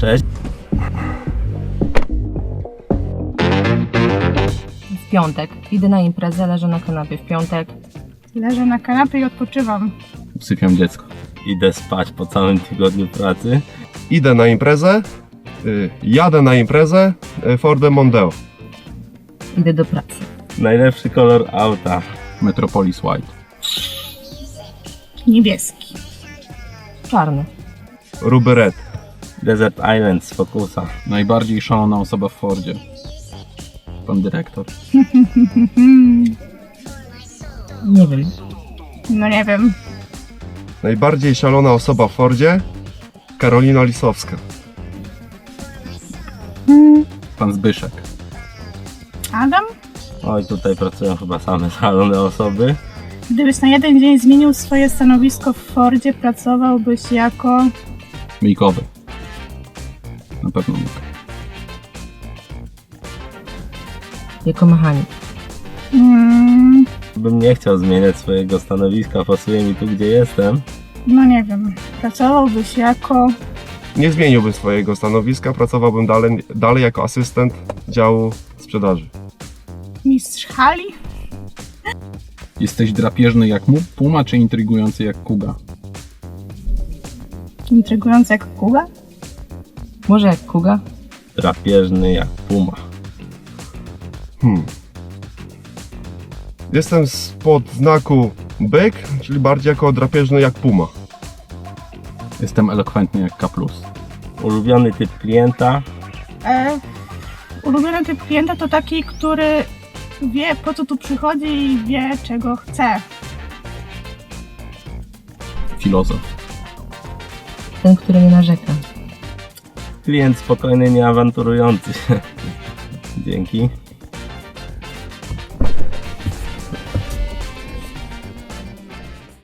Cześć. W piątek. Idę na imprezę, leżę na kanapie w piątek. Leżę na kanapie i odpoczywam. Sypiam dziecko. Idę spać po całym tygodniu pracy. Idę na imprezę, y, jadę na imprezę y, Fordem Mondeo. Idę do pracy. Najlepszy kolor auta. Metropolis White. Niebieski. Czarny. Ruby Red. Desert Island z Focusa. Najbardziej szalona osoba w Fordzie. Pan dyrektor. Nie wiem. No nie wiem. Najbardziej szalona osoba w Fordzie Karolina Lisowska. Pan Zbyszek. Adam? Oj, tutaj pracują chyba same szalone osoby. Gdybyś na jeden dzień zmienił swoje stanowisko w Fordzie, pracowałbyś jako... Myjkowy. Na pewno nie. Jako mechanik. Mm, Bym nie chciał zmieniać swojego stanowiska, pasuje mi tu, gdzie jestem. no nie wiem. Pracowałbyś jako... Nie zmieniłbym swojego stanowiska, pracowałbym dalej, dalej jako asystent działu sprzedaży. Mistrz hali? Jesteś drapieżny jak mu, puma, czy intrygujący jak kuga? Intrygujący jak kuga? Może jak kuga? Drapieżny jak puma. Hmm. Jestem spod znaku byk, czyli bardziej jako drapieżny jak puma. Jestem elokwentny jak K+. Ulubiony typ klienta. E, ulubiony typ klienta to taki, który wie po co tu przychodzi i wie czego chce. Filozof. Ten, który nie narzeka. Klient spokojny, nieawanturujący się. Dzięki.